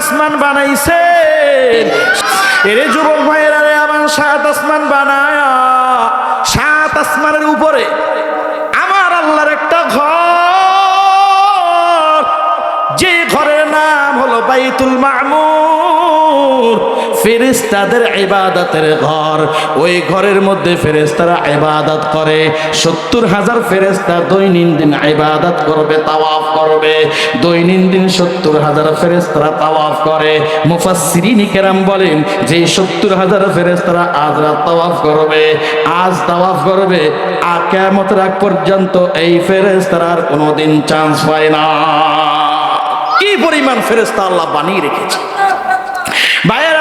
আসমান বানাইছে এরে যুবক ভাইয়েরা রে, আমার সাত আসমান বানায়া, সাত আসমানের উপরে আমার আল্লাহর একটা ঘর। যে ঘরের নাম হলো বাইতুল মামুর ফেরেস্তাদের ইবাদতের ঘর। ওই ঘরের মধ্যে ফেরেস্তারা ইবাদত করে। সত্তর হাজার ফেরেস্তা দৈনন্দিন ইবাদত করবে, তাওয়াফ করবে। দৈনন্দিন সত্তর হাজার ফেরেস্তারা তাওয়াফ করে। মুফাসসিরিন কেরাম বলেন, যে সত্তর হাজার ফেরেস্তারা আজ রাত তাওয়াফ করবে, আজ তাওয়াফ করবে, আর কেমত রাগ পর্যন্ত এই ফেরেস্তারা আর কোনোদিন চান্স পায় না। কি পরিমাণ ফেরেস্তা আল্লাহ বানিয়ে রেখেছে। ভাইয়েরা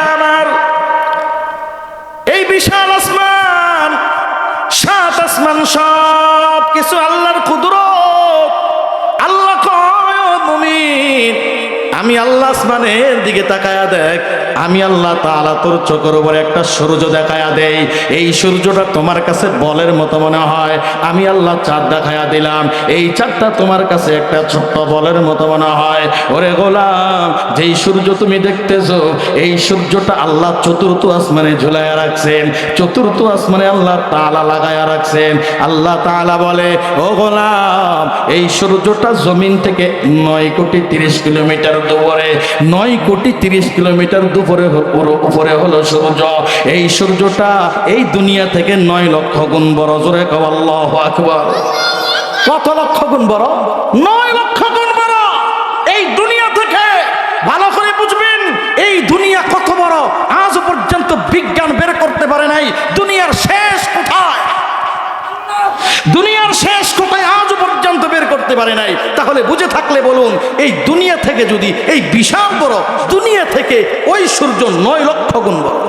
আমি আল্লাহ আসমানের দিকে তাকায়া দেখ আমি আল্লাহ তালা তোর চোখের উপরে একটা সূর্য দেখায়া দেই। এই সূর্যটা তোমার কাছে বলের মতো মনে হয়। আমি আল্লাহ চাঁদ দেখায়া দিলাম। এই চাঁদটা তোমার কাছে একটা ছোট্ট বলের মতো মনে হয়। ওরে গোলাম, যেই সূর্য তুমি দেখতেছো, এই সূর্যটা আল্লাহ চতুর্থ আসমানে ঝুলাইয়া রাখছেন। চতুর্থ আসমানে আল্লাহ তালা লাগায়া রাখছেন। আল্লাহ তাআলা বলে, ও গোলাম, এই সূর্যটা জমিন থেকে নয় কোটি তিরিশ কিলোমিটার দূরে। নয় কোটি তিরিশ কিলোমিটার দুপুরে উপরে উপরে হলো সূর্য। এই সূর্যটা এই দুনিয়া থেকে নয় লক্ষ গুণ বড়। জোরে আকবর আকবার। কত লক্ষ গুণ বড়? নয় লক্ষ গুণ বড়। এই দুনিয়া থেকে ভালো করে বুঝবেন, এই দুনিয়া কত বড়? আজ পর্যন্ত বিজ্ঞান বের করতে পারে নাই। দুনিয়ার শেষ কোথায় দুনিয়ার শেষ কোথায় আজ পর্যন্ত বের করতে পারে নাই, তাহলে বুঝে থাকলে বলুন, এই দুনিয়া থেকে যদি এই বিশাল বড় দুনিয়া থেকে ওই সূর্য নয় লক্ষ গুণ বড়।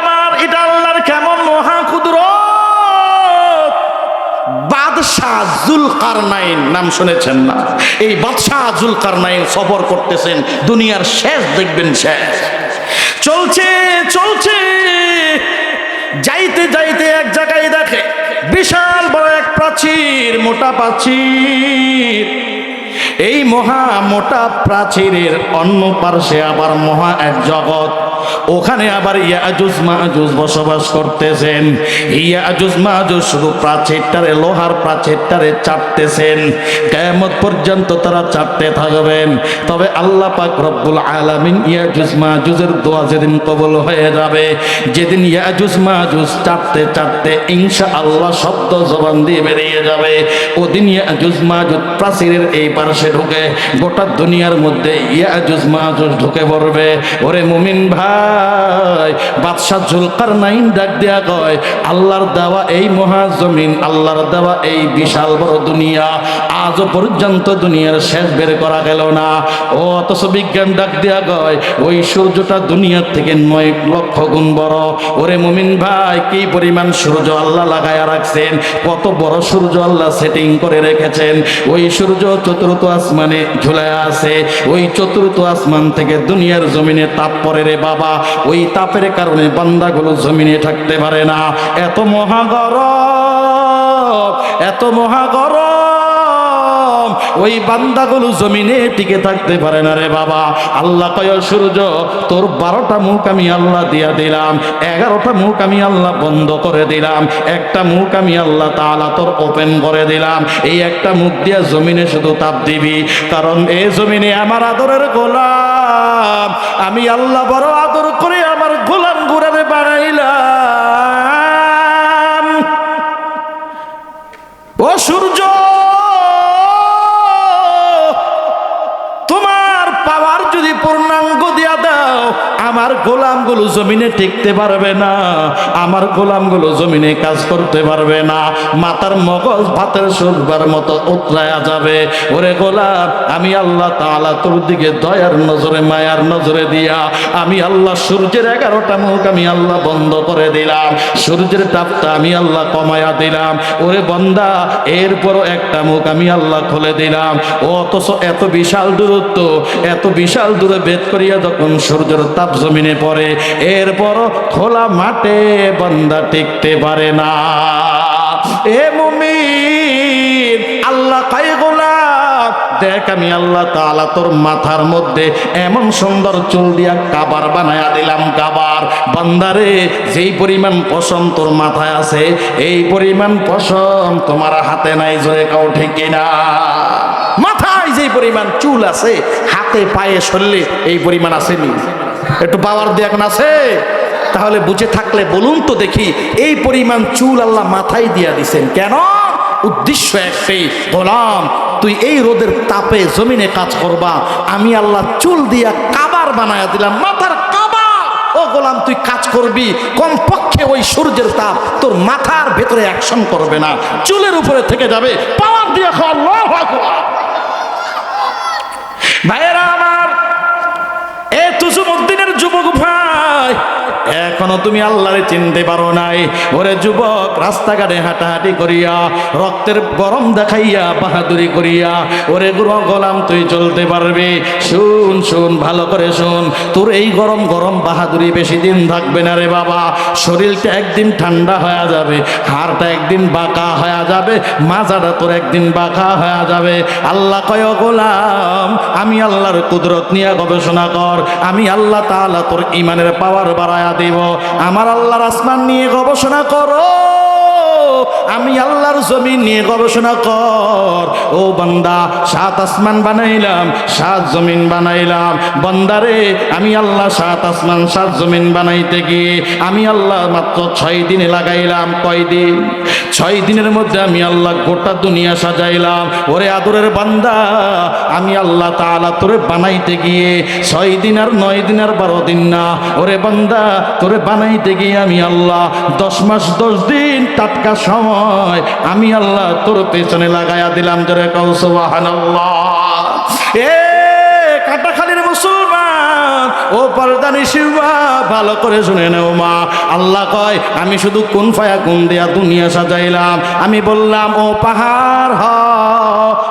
আমার, এটা আল্লাহর কেমন মহা করতেছেন, দুনিয়ার শেষ দেখবেন শেষ। চলছে চলছে। যাইতে যাইতে এক জায়গায় দেখে, বিশাল বড় এক প্রাচীর মোটা প্রাচীর এই মহা মোটা প্রাচীরের অন্য পার্শ্বে আবার মহা এক জগৎ। ওখানে আবার ইয়াজুজ মাহুজ বসবাস করতেছেন। ইয়াজুজ মাহুজ শুধু প্রাচীরটারে, লোহার প্রাচীরটারে চাপতেছেন কেমত পর্যন্ত তারা চাপতে থাকবেন। তবে আল্লাহ পাক রব্বুল আলামিন ইয়াজুজ মাহুজের দোয়া যেদিন কবুল হয়ে যাবে, যেদিন ইয়াজুজ মাহুজ চাপতে চাপতে ইনশা আল্লাহ শব্দ জবান দিয়ে বেরিয়ে যাবে। ওদিন ইয়াজুজ মাহুজ প্রাচীরের এই পার্শ্বে ঢুকে গোটা দুনিয়ার মধ্যে ইয়াজুজ মাহুজ ঢুকে পড়বে। ওরে মুমিন ভাই বাদশাহ জুলকার নাইন ডাক দেয়া কয়, আল্লাহর দেওয়া এই মহাজমিন, আল্লাহর দেওয়া এই বিশাল বড় দুনিয়া, আজও পর্যন্ত দুনিয়ার শেষ বের করা গেল না। ও অথচ বিজ্ঞান ডাক দেয়া কয়, ওই সূর্যটা দুনিয়ার থেকে নয় লক্ষ গুণ বড়। ওরে মুমিন ভাই, কি পরিমাণ সূর্য আল্লাহ লাগায়া রাখছেন, কত বড় সূর্য আল্লাহ সেটিং করে রেখেছেন। ওই সূর্য চতুর্থ আসমানে ঝুলায় আছে, ওই চতুর্থ আসমান থেকে দুনিয়ার জমিনে তাপ পরে রে বাবা ওই তাপের কারণে বান্দাগুলো জমিনে থাকতে পারে না। এত মহাগর এত মহাগর ওই বান্দাগুলো জমিনে টিকে থাকতে পারে না রে বাবা। আল্লাহ কয়, সূর্য, তোর বারোটা মুখ আমি আল্লাহ দিয়া দিলাম, এগারোটা মুখ আমি আল্লাহ বন্ধ করে দিলাম, একটা মুখ আমি আল্লাহ তাআলা তোর ওপেন করে দিলাম, এই একটা মুখ দিয়া জমিনে শুধু তাপ দিবি, কারণ এই জমিনে আমার আদরের গোলাম, আমি আল্লাহ বড় আদর করে আমার গোলাম গুড়ারে বানাইলাম। ও আমার গোলামগুলো জমিনে টিকতে পারবে না, আমার গোলামগুলো জমিনে কাজ করতে পারবে না, মাথার মগজ ভাতের শুকবার মতো উতরায়া যাবে। ওরে গোলাম, আমি আল্লাহ তাআলা তোর দিকে দয়ার নজরে, মায়ার নজরে দিয়া, আমি আল্লাহ সূর্যের এগারোটা মুখ আমি আল্লাহ বন্ধ করে দিলাম, সূর্যের তাপটা আমি আল্লাহ কমায়া দিলাম। ওরে বন্দা, এরপরও একটা মুখ আমি আল্লাহ খুলে দিলাম। অথচ এত বিশাল দূরত্ব, এত বিশাল দূরে বেদ করিয়া যখন সূর্যের তাপ জমিনে পড়ে এরপরও খোলা মাঠে বন্দা টিকতে পারে না। এ মুমিন, আল্লাহ কাই দেখ আমি আল্লাহ তাআলা তোর মাথার মধ্যে এমন সুন্দর চুল দিয়া কাবার বানায়া দিলাম, কাবার। বান্দারে যেই পরিমাণ পশম তোর মাথায় আছে, এই পরিমাণ পশম তোমার হাতে নাই জয়ে কাউ ঠিক না? মাথায় যেই পরিমাণ চুল আছে, হাতে পায়ে শরীরে এই পরিমাণ আসেনি। একটু পাওয়ার দিয়ে এখন আছে। তাহলে বুঝে থাকলে বলুন তো দেখি, এই পরিমাণ চুল আল্লাহ মাথায় দিয়া দিছেন কেন? উদ্দেশ্য একটাই, গোলাম, তুই এই রোদের তাপে জমিনে কাজ করবা, আমি আল্লাহ চুল দিয়া কাবার বানায়া দিলাম, মাথার কাবা ও গোলাম, তুই কাজ করবি, কমপক্ষে ওই সূর্যের তাপ তোর মাথার ভেতরে অ্যাকশন করবে না, চুলের উপরে থেকে যাবে, পাওয়ার দিয়ে খাওয়া ভাইয়েরা এখনও তুমি আল্লাহরে চিনতে পারো নাই। ওরে যুবক, রাস্তাঘাটে হাঁটাহাঁটি করিয়া, রক্তের গরম দেখাইয়া, বাহাদুরি করিয়া, ওরে গুরু গোলাম, তুই চলতে পারবি। শুন শুন, ভালো করে শুন। তোর এই গরম গরম বাহাদুরি বেশি দিন থাকবে না রে বাবা। শরীরটা একদিন ঠান্ডা হয়ে যাবে, হাড়টা একদিন বাঁকা হয়ে যাবে, মাজাটা তোর একদিন বাঁকা হয়ে যাবে। আল্লাহ কয় গোলাম, আমি আল্লাহর কুদরত নিয়ে গবেষণা কর। আমি আল্লাহ তাআলা তোর ইমানের পাওয়ার বাড়ায়া দেব। আমার আল্লাহর আসমান নিয়ে গবেষণা করো। আমি আল্লাহর জমিন নিয়ে গবেষণা কর। ও বান্দা, সাত আসমান বানাইলাম, সাত জমিন বানাইলাম। বান্দারে, আমি আল্লাহ সাত আসমান, সাত জমিন বানাইতে গিয়ে আমি আল্লাহ মাত্র ছয় দিনে লাগাইলাম। কয় দিন? ছয় দিনের মধ্যে আমি আল্লাহ গোটা দুনিয়া সাজাইলাম। ওরে আদরের বান্দা, আমি আল্লাহ তাআলা তোরে বানাইতে গিয়ে ছয় দিন আর নয় দিন আর বারো দিন না। ওরে বান্দা, তোরে বানাইতে গিয়ে আমি আল্লাহ দশ মাস দশ দিন টাটকা সময় আমি আল্লাহ তোর পেছনে লাগাইয়া দিলাম জোরে কৌসবাহান এ ও পর্দানি শিবা ভালো করে শুনে নেও মা। আল্লাহ কয়, আমি শুধু কোন ফায়া কোন দেয়া দুনিয়া সাজাইলাম। আমি বললাম, ও পাহাড়, হ,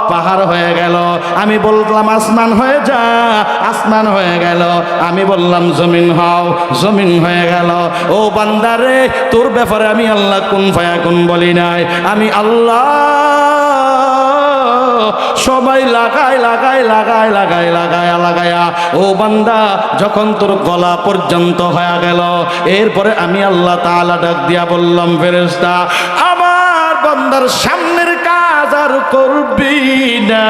পাহাড় হয়ে গেল। আমি বললাম, আসমান হয়ে যা, আসমান হয়ে গেল। আমি বললাম, জমিন হও, জমিন হয়ে গেল। ও বান্দারে তোর ব্যাপারে আমি আল্লাহ কোন ফায়া কোন বলি নাই। আমি আল্লাহ সবাই লাগায় লাগায় লাগায় লাগায়, লাগায়া লাগায়া। ও বান্দা, যখন তোর গলা পর্যন্ত হয়ে গেল, এরপরে আমি আল্লাহ তাআলা ডাক দিয়া বললাম, ফেরেশতা, আমার বান্দার সামনের কাজ আর করবি না।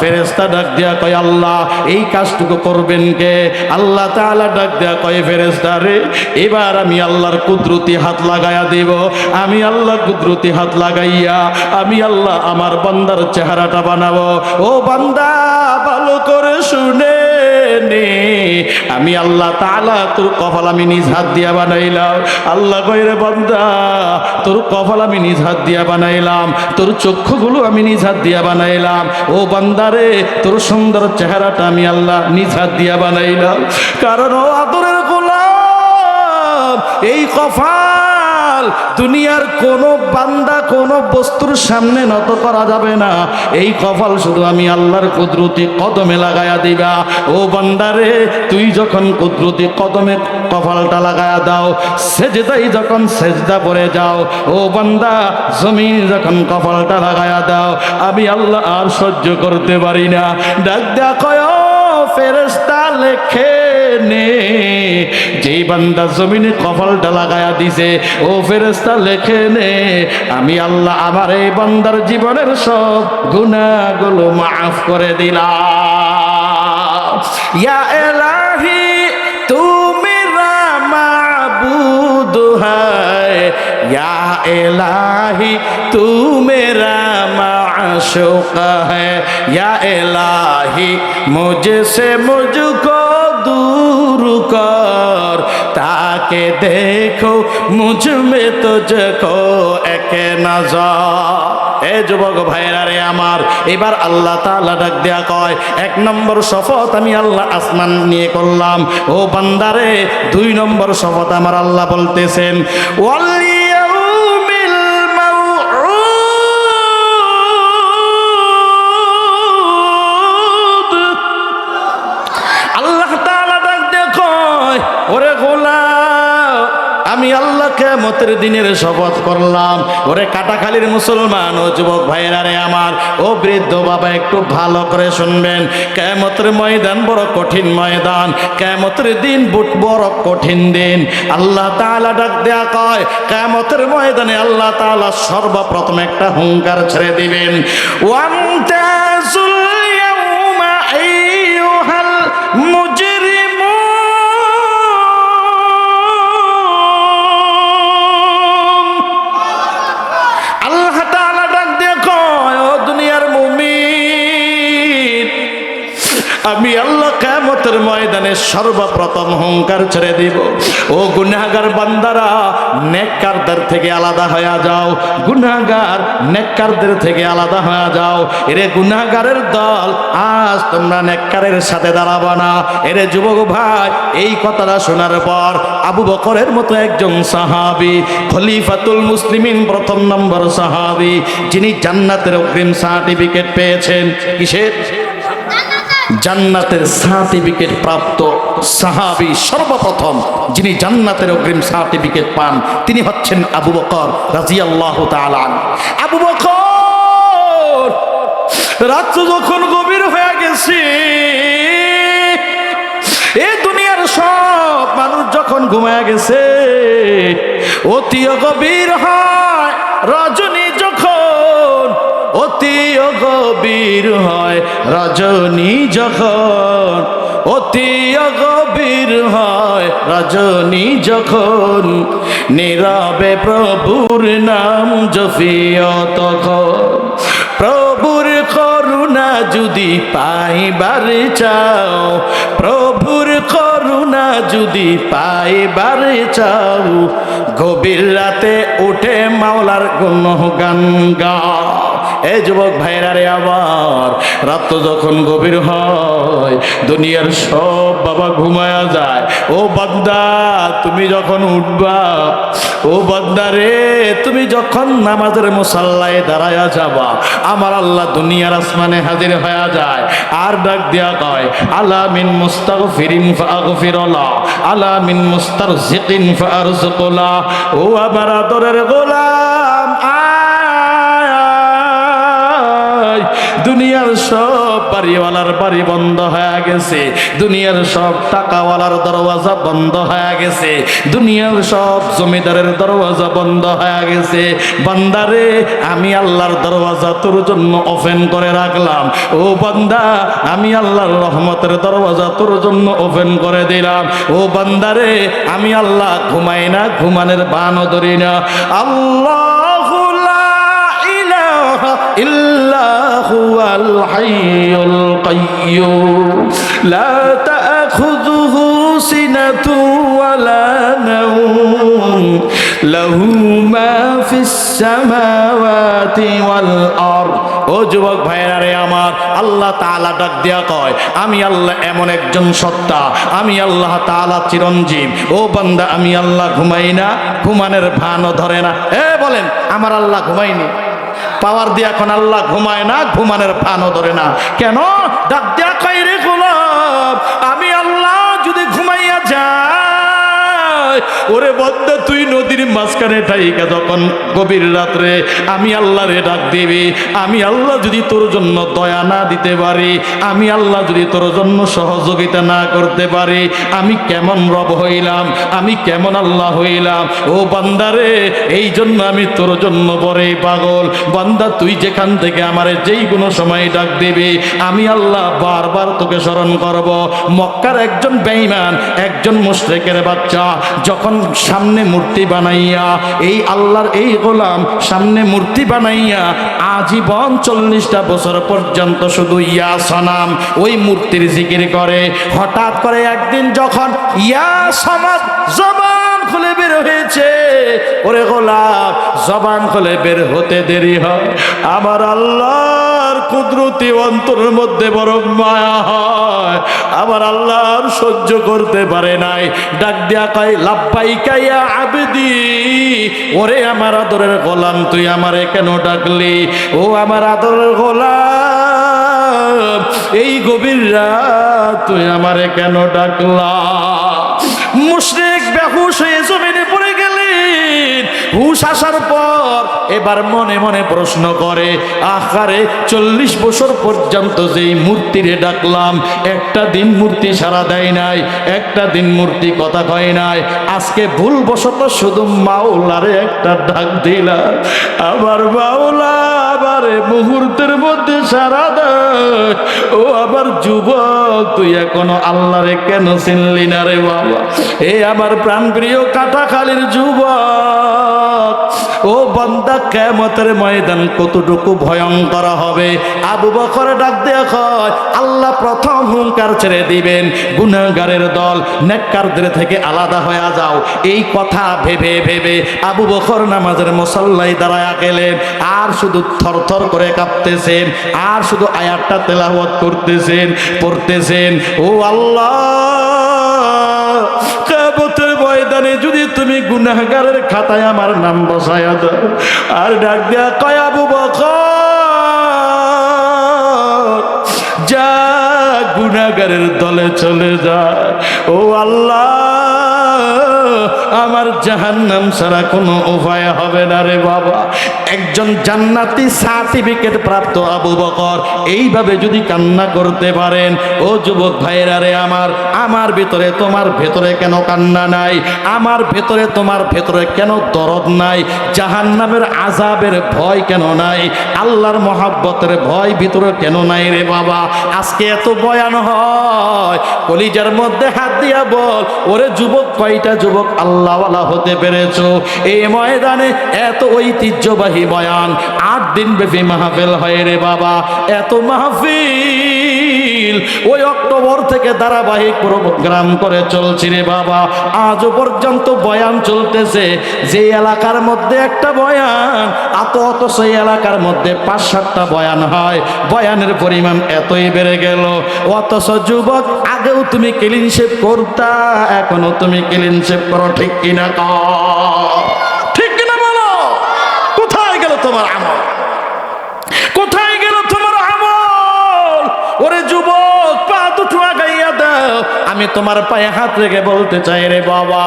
ফেরেস্তা ডাক দেয়া কয়, আল্লাহ, এই কাজটুকু করবেন কে? আল্লাহ ডাক দেয়া কয় ফেরেস্তা রে, এবার আমি আল্লাহর কুদরতি হাত লাগায়া দেব। আমি আল্লাহ কুদরতি হাত লাগাইয়া আমি আল্লাহ আমার বান্দার চেহারাটা বানাবো। ও বান্দা, ভালো করে শুনে আমি আল্লাহ তাআলা তোর কপাল আমি নিজ হাত দিয়া বানাইলাম। আল্লাহ কইরে বান্দা, তোর কপাল আমি নিজ হাত দিয়া বানাইলাম, তোর চক্ষুগুলো আমি নিজ হাত দিয়া বানাইলাম। ও বান্দারে তোর সুন্দর চেহারাটা আমি আল্লাহ নিজ হাত দিয়া বানাইলাম। কারণ ও আদরের গোলাম, এই কপাল দুনিয়ার কোনো বান্দা, কোনো বস্তুর সামনে নত করা যাবে না। এই কপাল শুধু আমি আল্লাহর কুদরতি কদমে লাগায়া দিবা। ও বান্দারে, তুই যখন কুদরতি কদমে কপালটা লাগায়া দাও, সেজদাই যখন সেজদা পরে যাও, ও বান্দা, জমিন যখন কপালটা লাগায়া দাও, আমি আল্লাহ আর সহ্য করতে পারি না। ডাক কয় ফেরেস্তা লেখে নে যেই বান্দা জমিনে কপালটা লাগায়া দিছে ও ফেরেস্তা লেখে নে আমি আল্লাহ আমার এই বান্দার জীবনের সব গুণাগুলো মাফ করে দিলাম ইয়া এলাহি তুমি মাবুদ है या इलाही तू मेरा माशूक है या इलाही मुझसे मुझको কর, তাকে দেখো মুঝমে তুঝকো একে নজর। এ যুবক ভাইরা রে আমার, এবার আল্লাহ তালা ডাক দেয়া কয়, এক নম্বর শপথ আমি আল্লাহ আসমান নিয়ে করলাম। ও বান্দারে দুই নম্বর শপথ আমার আল্লাহ বলতেছেন, ওয়াল্লি আমি আল্লাহ কেমতের দিনের শপথ করলাম। ওরে কাটাখালির মুসলমান, ও যুবক ভাইয়েরা রে আমার, ও বৃদ্ধ বাবা, একটু ভালো করে শুনবেন। কেমতের ময়দান বড় কঠিন ময়দান কেমতের দিন বুট বড় কঠিন দিন। আল্লাহ তালা ডাক দেয়া কয় কেমতের ময়দানে আল্লাহ তালা সর্বপ্রথম একটা হুঙ্কার ছেড়ে দিবেন। ওয়ামতাজুল সর্বপ্রথম হুঙ্কার ছেড়ে দিব। ও গুনাহগার বান্দারা, নেককারদের থেকে আলাদা হয়ে যাও। গুনাগার নেককারদের থেকে আলাদা হয়ে যাও। এরে গুনাগারের দল, আজ তোমরা নেককারের সাথে দাঁড়াবো না। এরে যুবক ভাই, এই কথাটা শোনার পর আবু বকরের মতো একজন সাহাবি, খলিফাতুল মুসলিমিন প্রথম নম্বর সাহাবি, যিনি জান্নাতের অগ্রিম সার্টিফিকেট পেয়েছেন। কিসের? জান্নাতের সার্টিফিকেট প্রাপ্ত সাহাবি সর্বপ্রথম, যিনি জান্নাতের অগ্রিম সার্টিফিকেট পান, তিনি হচ্ছেন আবু বকর রাজিয়াল্লাহ তাআলা আবু বকর, রাত্র যখন গভীর হয়ে গেছে, এ দুনিয়ার সব মানুষ যখন ঘুমায় গেছে, অতি গভীর হয়, রজনী যখন অতি গভীর হয় রজনী যখন, অতি গভীর হয় রজনী যখন। নীরবে প্রভুর নাম জফিয় তখন, প্রভুর করুণা যদি পাইবার চাও, প্রভুর করুণা যদি পাইবার চাও। গভীর রাতে উঠে মাওলার গুণ গান গা এ যুবক ভাইরা রে আবার, রাত যখন গভীর হয়, দুনিয়ার সব বাবা ঘুমায়া যায়। ও বান্দা, তুমি যখন উঠবা, ও বান্দা রে, তুমি যখন নামাজের মুসাল্লায় দাঁড়ায়া যাবা, আমার আল্লাহ দুনিয়ার আসমানে হাজির হয়ে যায়। আর ডাক দিয়া কয়, আলা মিন মুস্তাগফিরিন ফাগফিরলা, আলা মিন মুস্তারজিকিন ফারজুকলা ও আমার আদরের গোলাম দুনিয়ার সব বাড়িওয়ালার বাড়ি বন্ধ হয়ে গেছে। দুনিয়ার সব টাকাওয়ালার দরওয়াজা বন্ধ হয়ে গেছে। দুনিয়ার সব জমিদারের দরওয়াজা বন্ধ হয়ে গেছে। বান্দারে, আমি আল্লাহর দরওয়াজা তোর জন্য ওপেন করে রাখলাম। ও বান্দা, আমি আল্লাহর রহমতের দরওয়াজা তোর জন্য ওপেন করে দিলাম। ও বান্দারে, আমি আল্লাহ ঘুমাই না, ঘুমানের বানও ধরি না। আল্লাহ إلا هو الحي القيوم لا تأخذه سنة ولا نوم له ما في السماوات والأرض ও যুবক ভাইরা রে আমার আল্লাহ তাআলা ডাক দিয়া কয় আমি আল্লাহ এমন একজন সত্তা আমি আল্লাহ তাআলা চিরঞ্জীব ও বান্দা আমি আল্লাহ ঘুমাই না ঘুমানের ভানও ধরে না এ বলেন আমার আল্লাহ ঘুমাইনি পাওয়ার দিয়ে এখন আল্লাহ ঘুমায় না ঘুমানোর ফানও ধরে না। কেন? ডাক দেয়া ওরে বদ্দা তুই নদীর মাঝখানে ঠাইকা তখন গভীর রাত্রে, আমি আল্লাহ রে ডাক দিবি, আমি আল্লাহ যদি তোর জন্য দয়া না দিতে পারি, আমি আল্লাহ যদি তোর জন্য সহযোগিতা না করতে পারি, আমি কেমন রব হইলাম, আমি কেমন আল্লাহ হইলাম, ও বান্দারে এই জন্য আমি তোর জন্য বড়ই পাগল। বান্দা, তুই যেখান থেকে আমার যেই কোনো সময় ডাক দিবি, আমি আল্লাহ বারবার তোকে স্মরণ করব। মক্কার একজন বেঈমান, একজন মুশরিকের বাচ্চা যখন সামনে মূর্তি বানাইয়া, এই আল্লাহর এই গোলাম সামনে মূর্তি বানাইয়া আজীবন চল্লিশটা বছর পর্যন্ত শুধু ইয়া সনাম ওই মূর্তির জিকির করে। হঠাৎ করে একদিন যখন ইয়া সমাজ জবান খুলে বের হয়েছে, ওরে গোলাপ জবান খুলে বের হতে দেরি হয়। আমার আল্লাহর কুদরতি অন্তরের মধ্যে বড় মায়া হয়। আমার আল্লাহর সহ্য করতে পারে নাই। ডাক দিয়া কয় লাভবাই কাইয়া আবেদি, ওরে আমার আদরের গোলাম, তুই আমারে কেন ডাকলি? ও আমার আদরের গোলাম, এই গভীর রাত তুই আমারে কেন ডাকলা? মুশরিক বেহুশ হয়ে জমিনে পড়ে গেল হুশ আসার পর এবার মনে মনে প্রশ্ন করে আকারে চল্লিশ বছর পর্যন্ত যেই মূর্তি মূর্তিরে ডাকলাম, একটা দিন মূর্তি সারা দেয় নাই, একটা দিন মূর্তি কথা কয় নাই, আজকে ভুল বশত শুধু মাওলারে একটা ডাক দিলাম আবার মাওলা আবার মুহূর্তের মধ্যে সারা দেয়, ও আবার যুবক, তুই এখনও আল্লাহরে কেন চিনলি না রে বাবা? এ আমার প্রাণপ্রিয় কাটাখালির যুবক ও বান্দা কেমতের ময়দান কতটুকু ভয়ঙ্কর হবে? আবু বকর ডাক দেয়া কয়, আল্লাহ প্রথম হুঙ্কার ছেড়ে দিবেন, গুনাহগারের দল নেককারদের থেকে আলাদা হয়ে যাও। এই কথা ভেবে ভেবে আবু বকর নামাজের মুসল্লাই দাঁড়ায় গেলেন, আর শুধু থরথর করে কাঁপতেছেন, আর শুধু আয়াতটা তেলাওয়াত করতেছেন, পড়তেছেন। ও আল্লাহ! ময়দানে যদি তুমি গুনাহগারের খাতায় আমার নাম বসায় দাও, আর ডাক দেয়া কয়াবু বক যা গুনাগারের দলে চলে যা। ও আল্লাহ আমার জাহান্নাম ছাড়া কোনো উপায় হবে না রে বাবা। একজন জান্নাতি সার্টিফিকেট প্রাপ্ত আবু বকর এইভাবে যদি কান্না করতে পারেন, ও যুবক ভাইরা রে আমার আমার ভিতরে তোমার ভেতরে কেন কান্না নাই? আমার ভেতরে তোমার ভেতরে কেন দরদ নাই? জাহান্নামের আজাবের ভয় কেন নাই? আল্লাহর মহাব্বতের ভয় ভিতরে কেন নাই রে বাবা? আজকে এত বয়ান হয়, কলিজার মধ্যে হাত দিয়া বল, ওরে যুবক, কয়টা যুবক আল্লাহওয়ালা হতে পেরেছ। এই ময়দানে এত ঐতিহ্যবাহী বয়ান, আট দিন ব্যাপী মাহফিল হয় রে বাবা। এত মাহফিল। ওই অক্টোবর থেকে ধারাবাহিক প্রোগ্রাম করে চলছি রে বাবা। আজও পর্যন্ত বয়ান চলতেছে, যে এলাকার মধ্যে একটা বয়ান এত অত সেই এলাকার মধ্যে পাঁচ সাতটা বয়ান হয়। বয়ানের পরিমাণ এতই বেড়ে গেল। অথচ যুবক, আগেও তুমি ক্লিন শেপ করতা, এখনও তুমি ক্লিন শেপ করো, ঠিক কিনা কও? ঠিক কিনা বলো কোথায় গেল তোমার আমল কোথায় গেল তোমার আমল ওরে যুবক পা দুটো আগাইয়া দাও আমি তোমার পায়ে হাত রেখে বলতে চাই রে বাবা,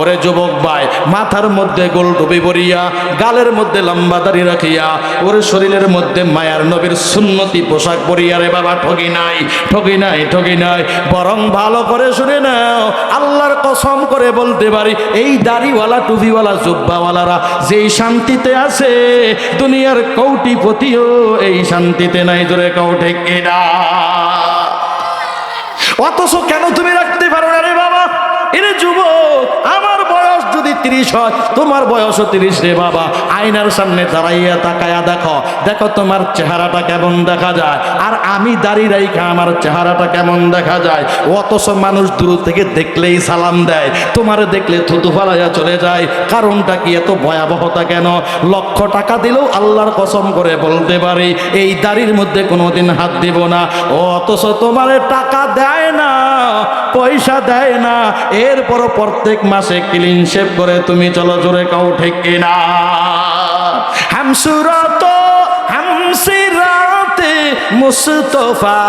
ওরে যুবক ভাই, মাথার মধ্যে গোল টুপি পরিয়া, গালের মধ্যে লম্বা দাড়ি রাখিয়া, ওরে শরীরের মধ্যে মায়ার নবীর সুন্নতি পোশাক পরিয়া রে বাবা ঠকি নাই ঠকি নাই ঠকি নাই। বরং ভালো করে শুনে নাও, আল্লাহর কসম করে বলতে পারি, এই দাড়িওয়ালা, টুপিওয়ালা, জুব্বাওয়ালারা যেই শান্তিতে আছে, দুনিয়ার কৌটিপতিও এই শান্তিতে নাই, জোরে কৌঠে কিনা? অথচ কেন তুমি রাখতে পারো না রে বাবা? এরে যুবক আমার যদি তিরিশ হয়, তোমার বয়সও তিরিশ রে বাবা। আয়নার সামনে দাঁড়াইয়া তাকায়া দেখো দেখো তোমার চেহারাটা কেমন দেখা যায়। আর আমি দাঁড়িয়ে রাইখা আমার চেহারাটা কেমন দেখা যায়। অথচ মানুষ দূর থেকে দেখলেই সালাম দেয়। তোমার দেখলে থুতু ফালাইয়া চলে যায়। কারণটা কি এত ভয়াবহতা কেন? লক্ষ টাকা দিলেও আল্লাহর কসম করে বলতে পারি, এই দাড়ির মধ্যে কোনোদিন হাত দিব না। অথচ তোমার টাকা দেয় না। পয়সা দেয় না। এরপর প্রত্যেক মাসে ক্লিন শেপ করে তুমি চলো জোরে কাউ ঠিক কিনা। হামসুরত, হামসিরাতে, মুস্তফা,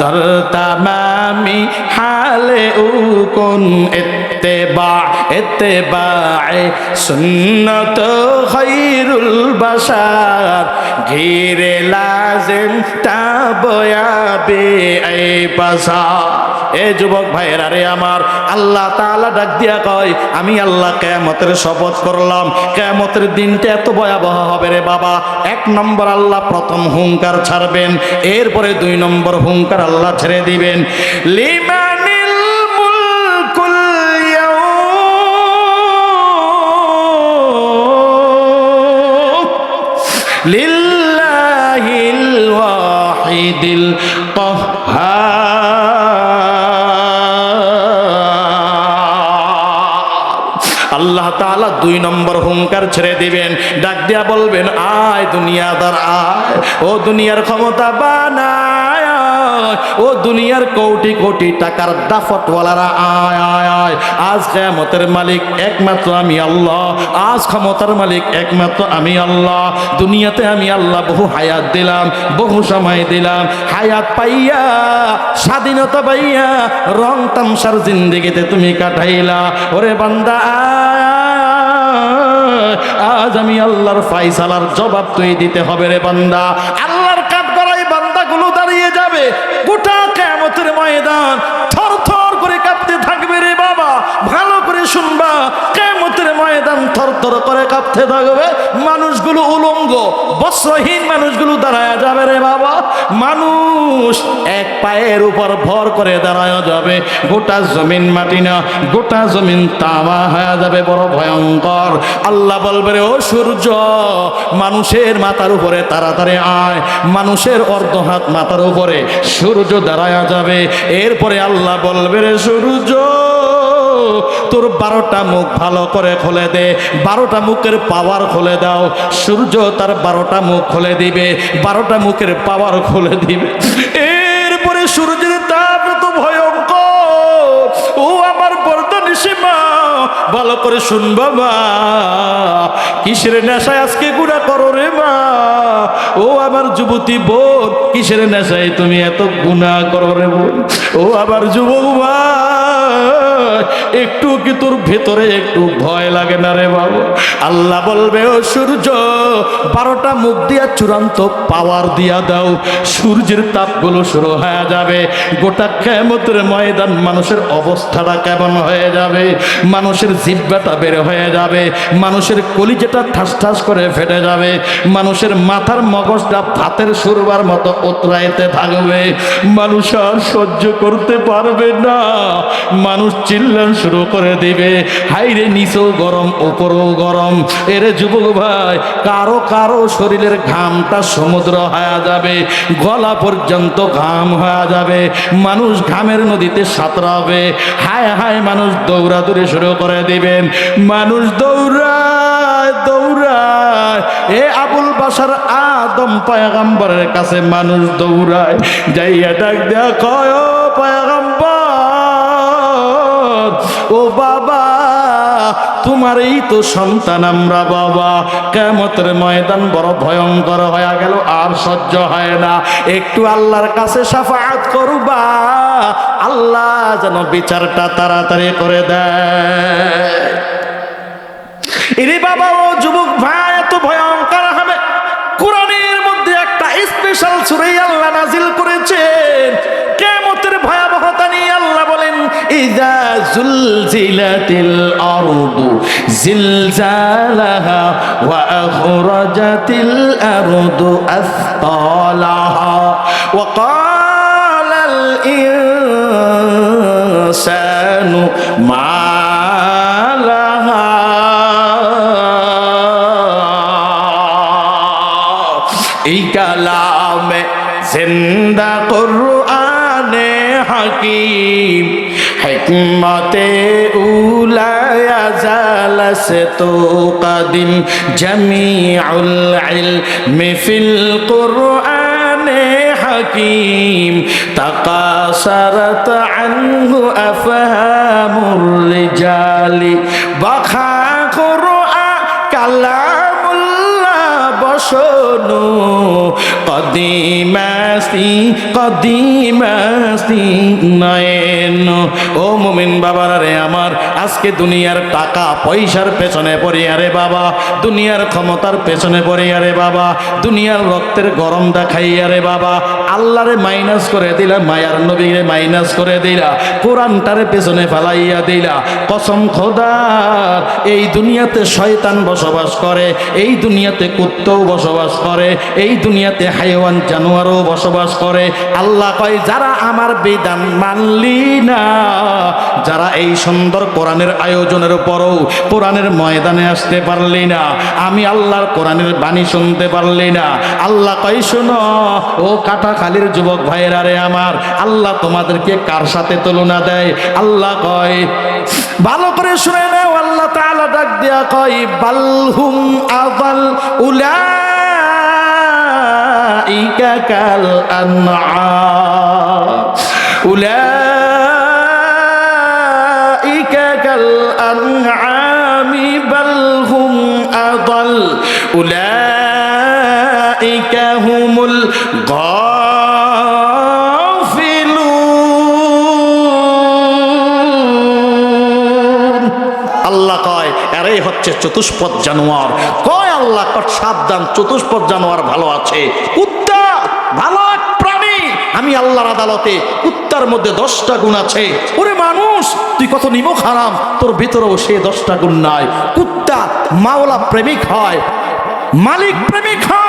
দর তামামি, হালে উকুন, ইত্তেবা, ইত্তেবায়ে সুন্নত খৈরুল বাশার। ঘিরে লাজেম তাবয়াবে এই বাশার এ যুবক ভাইয়েরা রে আমার, আল্লাহ তাআলা ডাক দিয়া কয়, আমি আল্লাহ কেয়ামতের শপথ করলাম। কেয়ামতের দিনটা এত ভয়াবহ হবে রে বাবা। এক নম্বর আল্লাহ প্রথম হুঙ্কার ছাড়বেন, এরপরে দুই নম্বর হুঙ্কার আল্লাহ ছেড়ে দিবেন। মুলকুল ইয়াউম। আল্লাহ দুই নম্বর হুঙ্কার ছেড়ে দিবেন। ডাক দিয়া বলবেন আয় দুনিয়াদার আয় ও দুনিয়ার ক্ষমতা বানায়। ও দুনিয়ার কোটি কোটি টাকার দাফটওয়ালারা আয় আয় আয়। আজ কেয়ামতের মালিক একমাত্র আমি আল্লাহ আজ ক্ষমতার মালিক একমাত্র আমি আল্লাহ। দুনিয়াতে আমি আল্লাহ বহু হায়াত দিলাম বহু সময় দিলাম হায়াত পাইয়া স্বাধীনতা পাইয়া রং তামসার জিন্দিগিতে তুমি কাটাইলা। ওরে বান্দা আয়, আজ আমি আল্লাহর ফাইসালার জবাব তুই দিতে হবে রে বান্দা। আল্লাহর কাঠ গড়াই বান্দাগুলো দাঁড়িয়ে যাবে। গোটা কেমতের ময়দান থর থর করে কাঁপতে থাকবে রে বাবা। ভালো করে শুনবা। করে কাঁপতে থাকবে। মানুষগুলো উলঙ্গ, বস্ত্রহীন মানুষগুলো দাঁড়ায় যাবে রে বাবা। মানুষ এক পায়ের উপর ভর করে দাঁড়ায় যাবে। গোটা জমিন মাটি না, গোটা জমিন তামা হয়ে যাবে, বড় ভয়ঙ্কর। আল্লাহ বলবে রে, ও সূর্য, মানুষের মাথার উপরে তাড়াতাড়ি আয়। মানুষের অর্ধ হাত মাথার উপরে সূর্য দাঁড়ায়া যাবে। এরপরে আল্লাহ বলবে রে, সূর্য তোর বারোটা মুখ ভালো করে খুলে দে, বারোটা মুখের পাওয়ার খুলে দাও। সূর্য তার বারোটা মুখ খুলে দিবে, বারোটা মুখের পাওয়ার খুলে দিবে। এরপরে সূর্যের তাপ তো ভয়ঙ্কর। ও আমার বর্তন সীমা, ভালো করে শুনবা মা কিসের নেশায় আজকে গুণা করো রে মা? ও আমার যুবতী বোন, কিসের নেশায় তুমি এত গুণা করো রে বোন ও আমার যুবক মা একটু কি তোর ভেতরে একটু ভয় লাগে না রে বাবু? আল্লাহ বলবে, ও সূর্য, বারোটা মুখ দিয়া চূড়ান্ত পাওয়ার দিয়া দাও। সূর্যের তাপগুলো শুরু হয়ে যাবে। গোটা কেমতের ময়দান মানুষের অবস্থাটা কেমন হয়ে যাবে? মানুষের জিব্বাটা বের হয়ে যাবে। মানুষের কলিজাটা ঠাস ঠাস করে ফেটে যাবে। মানুষের মাথার মগজটা ভাতের সুরবার মতো উতরাইতে থাকবে। মানুষ আর সহ্য করতে পারবে না। মানুষ চিল্লান শুরু করে দিবে। হাইরে নিচেও গরম, উপরেও গরম। এর যুবক ভাই, কারও কারও শরীরের ঘামটা সমুদ্র হয়ে যাবে। গলা পর্যন্ত ঘাম হয়ে যাবে। মানুষ ঘামের নদীতে সাঁতরাবে। হায় হায় মানুষ দৌড়াদৌড়ি শুরু করে দিবেন। মানুষ দৌড়ায় দৌড়ায়। এ আবুল বাসার আদম পায়গাম্বরের কাছে মানুষ দৌড়ায়। যাইয়া ডাক দেয়া কয়, ও পায়গাম্বর। ও বাবা, তোমারই তো সন্তান আমরা, বাবা। কেমতের ময়দান বড় ভয়ঙ্কর হয়ে গেল, আর সহ্য হয় না। একটু আল্লাহর কাছে সাফাত করবা, আল্লাহ যেন বিচারটা তাড়াতাড়ি করে দেয়। এরে বাবা, ও যুবক ভাই ইজা জুলজিলাতিল আরদু জিলজালাহা ওয়া আখরাজাতিল আরদু আসতালাহা ওয়া ক্বালাল ইনসানু মা এই কালামে জিন্দা কুরআনে হাকিম حكمت أولى يا زالست قدم جميع العلم في القرآن حكيم تقاصرت عنه أفهام الرحيم ও মুমিন বাবারা রে আমার, আজকে দুনিয়ার টাকা পয়সার পেছনে পড়িয়া রে বাবা। দুনিয়ার ক্ষমতার পেছনে পড়িয়া রে বাবা। দুনিয়ার রক্তের গরম দেখাইয়া রে বাবা। আল্লাহরে মাইনাস করে দিলা, মায়ার নবীরে মাইনাস করে দিলা, কোরআনটারে পেছনে ফেলাইয়া দিলা। কসম খোদার এই দুনিয়াতে শয়তান বসবাস করে, এই দুনিয়াতে কুত্তও বসবাস করে, এই দুনিয়াতে হাইওয়ান জানোয়ারও বসবাস করে। আল্লাহ কয়, যারা আমার বিধান মানলি না, যারা এই সুন্দর কোরআনের আয়োজনের উপরও কোরআনের ময়দানে আসতে পারলি না, আমি আল্লাহর কোরআনের বাণী শুনতে পারলি না। আল্লাহ কয়, শোনো, ও খালির যুবক ভাইয়েরা রে আমার, আল্লাহ তোমাদেরকে কার সাথে তুলনা দেয়? আল্লাহ কয়, ভালো করে শুনে নেও, আল্লাহ তাআলা ডাক দেয়া কয় বালহুম আবাল উলা কাল আনআ উলা চতুষ্পদ জানোয়ার। কয় আল্লাহ কট সাবধান, চতুষ্পদ জানোয়ার ভালো আছে। কুত্তা ভালো প্রাণী। আমি আল্লাহর আদালতে কুত্তার মধ্যে দশটা গুণ আছে। ওরে মানুষ, তুই কত নিমক হারাম, তোর ভিতরেও সে দশটা গুণ নাই। কুত্তা মাওলা প্রেমিক হয়, মালিক প্রেমিক হয়।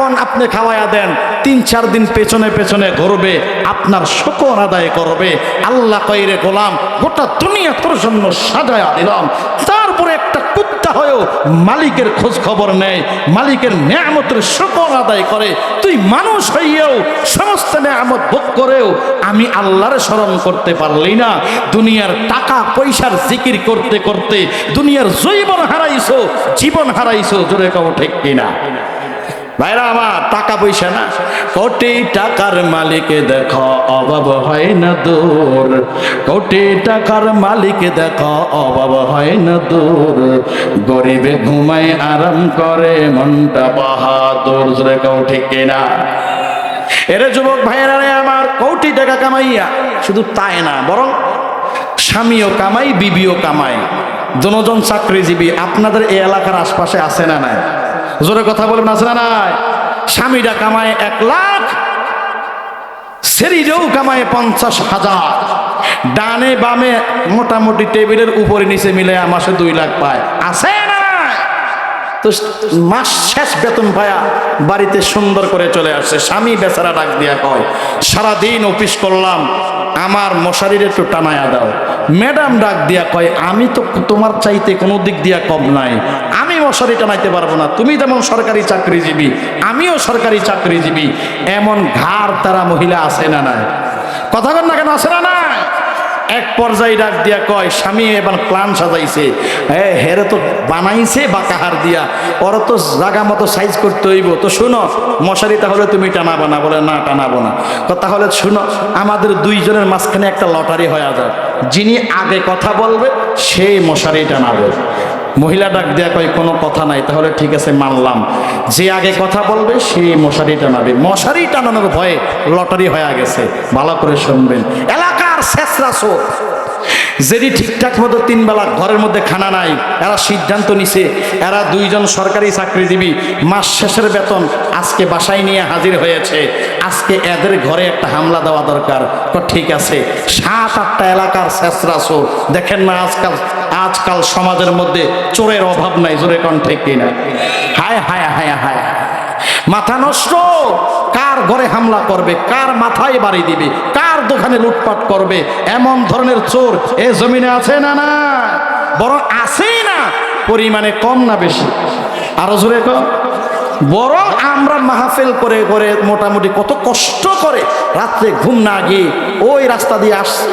বন আপনি খাওয়াইয়া দেন, তিন, চার দিন পেছনে পেছনে ঘুরবে, আপনার শকর আদায় করবে। আল্লাহ কইরে, গোলাম, গোটা দুনিয়া তোর জন্য সাজায়া দিলাম। তারপরে একটা কুত্তা হয়েও মালিকের খোঁজ খবর নেয়, মালিকের নিয়ামতের শকর আদায় করে। তুই মানুষ হইয়াও সমস্ত নিয়ামত ভোগ করেও আমি আল্লাহর স্মরণ করতে পারলি না। দুনিয়ার টাকা, পয়সার জিকির করতে করতে দুনিয়ার জৈবন হারাইছো, জীবন হারাইছো, জোরে কব ঠিক কিনা? ভাইরা আমার টাকা পয়সা না? কোটি টাকার মালিক দেখো, অভাব হয় না দূর। কোটি টাকার মালিক দেখো, অভাব হয় না দূর। গরিবে ঘুমায়, আরাম করে, মনটা বাহাদুর। জোরে কও ঠিক কিনা? এরে যুবক ভাইয়েরা আমার, কোটি টাকা কামাইয়া শুধু তাই না, বরং স্বামীও কামাই, বিবিও কামাই। দুজন চাকরিজীবী, আপনাদের এই এলাকার আশপাশে আছে না নাই? জোরে কথা বলবেন আছে না নাই? স্বামীরা কামায় এক লাখ সেরিরেও কামায় পঞ্চাশ হাজার। ডানে বামে মোটামুটি টেবিলের উপরে নিচে মিলে মাসে দুই লাখ পায়। আছে তো মাস শেষ বেতন পায়া বাড়িতে সুন্দর করে চলে আসে। স্বামী বেচারা ডাক দিয়া কয়, সারাদিন অফিস করলাম, আমার মশারির একটু টানায়া দাও। ম্যাডাম ডাক দিয়া কয়, আমি তো তোমার চাইতে কোনো দিক দিয়া কম নাই। মশারি টানাইতে পারব না। তুমি যেমন সরকারি চাকরিজীবী, আমিও সরকারি চাকরিজীবী, এমন ঘাড় তারা মহিলা আছে না নাই? কথা বল না কেন, আছে না নাই? এক পর্যায়ে ডাক দিয়া কয়, স্বামী, এবার প্ল্যান সাজাইছে। হ্যাঁ হেরে তো বানাইছে বা কাহার দিয়া। ওর তো জাগা মতো সাইজ করতে হইব। তো শুনো, মশারি তাহলে তুমি টানাবো না। বলে, না, টানাবো না। তো তাহলে শুনো, আমাদের দুইজনের মাঝখানে একটা লটারি হয়ে যায় যিনি আগে কথা বলবে সেই মশারি টানাবে। মহিলা ডাক দেয়া কয়, কোনো কথা নাই, তাহলে ঠিক আছে, মানলাম। যে আগে কথা বলবে, সে মশারি টানাবে। মশারি টানানোর ভয়ে লটারি হয়ে গেছে। ভালো করে শুনবেন। এলাকার শেষরা চোখ যদি ঠিকঠাক মতো তিন বেলা ঘরের মধ্যে খানা নাই, এরা সিদ্ধান্ত নিছে, এরা দুইজন সরকারি চাকরিজীবী, মাস শেষের বেতন আজকে বাসায় নিয়ে হাজির হয়েছে। আজকে এদের ঘরে একটা হামলা দেওয়া দরকার। তো ঠিক আছে, সাত আটটা এলাকার শেষরা চোর দেখেন না আজকাল আজকাল সমাজের মধ্যে চোরের অভাব নাই, জোরে কন। ঠিক কিনা হায় হায় হায় হায়। মাথা নষ্ট। কার ঘরে হামলা করবে? কার মাথায় বাড়ি দিবে? কার দোকানে লুটপাট করবে? এমন ধরনের চোর এ জমিনে আছে না না? বরং আছেই না, পরিমাণে কম না বেশি। আরও জোরে কম বরং আমরা মাহফিল করে করে মোটামুটি কত কষ্ট করে রাত্রে ঘুম না গিয়ে ওই রাস্তা দিয়ে আসছি।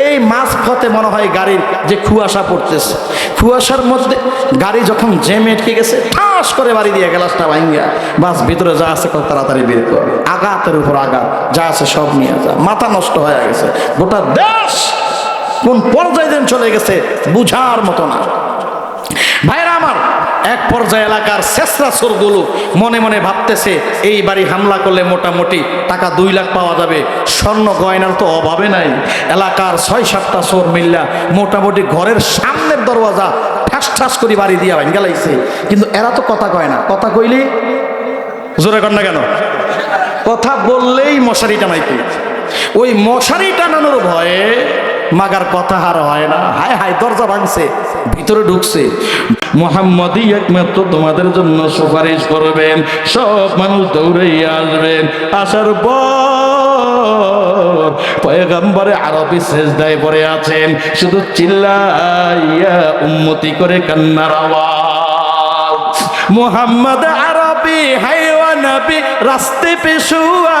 এই মাছ পথে মনে হয় গাড়ির যে কুয়াশা পড়তেছে। কুয়াশার মধ্যে গাড়ি যখন জেমে এটকে গেছে, ঠাস করে বাড়ি দিয়ে গ্লাসটা ভাঙ্গিয়া বাস ভিতরে যা আছে কত তাড়াতাড়ি বের কর। আঘাতের উপর আঘাত, যা আছে সব নিয়ে যা। মাথা নষ্ট হয়ে গেছে। গোটা দেশ কোন পর্যায়ে দিন চলে গেছে, বুঝার মতো না। এক পর্যায়ে এলাকার শেষরা চোরগুলো মনে মনে ভাবতেছে, এই বাড়ি হামলা করলে মোটামুটি টাকা দুই লাখ পাওয়া যাবে। স্বর্ণ গয়নার তো অভাবে নাই। এলাকার ছয়, সাতটা চোর মিল্লা মোটামুটি ঘরের সামনের দরওয়াজা ঠাস ঠাস করে বাড়ি দিয়া ভাই গেলাইছে কিন্তু এরা তো কথা কয় না। কথা কইলে জোরে কর না কেন? কথা বললেই মশারি টানাইতে। ওই মশারি টানানোর ভয়ে মাগার কথা হার হয় না। হায় হায়, দরজা ভাঙছে, ভিতরে ঢুকছে। মোহাম্মদই একমাত্র তোমাদের জন্য সুপারিশ করবেন সব মানুষ দৌড়াইয়া আসবেন আসার পর পয়গম্বরে আরবি শেষদায় পড়ে আছেন। শুধু চিল্লাইয়া উন্মতি করে কান্নার আওয়াজ। মোহাম্মদ আরবি, হাইওয়া নবী রাস্তে পেশুয়া।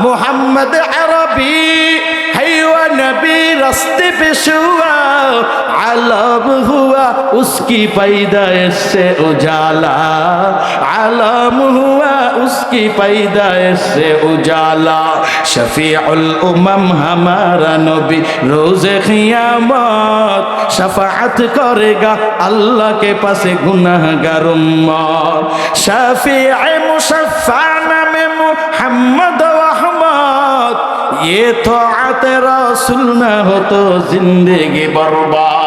মোহাম্মদ আরবি পেশুয়া নবী, রাস্তে পেশুয়া আলম হুয়া, উসকি পাইদাইশ সে উজালা। আলম হুয়া, উসকি পাইদাইশ সে উজালা। শফিউল উমম, হামারা নবী, রোজ খিয়ামত, শফাআত করেগা আল্লাহ কে পাশে গুনাহগার উম্মত। শফিউল মুশফা নামে মুহাম্মদ ये तो आते रसूल न हो तो जिंदगी बर्बाद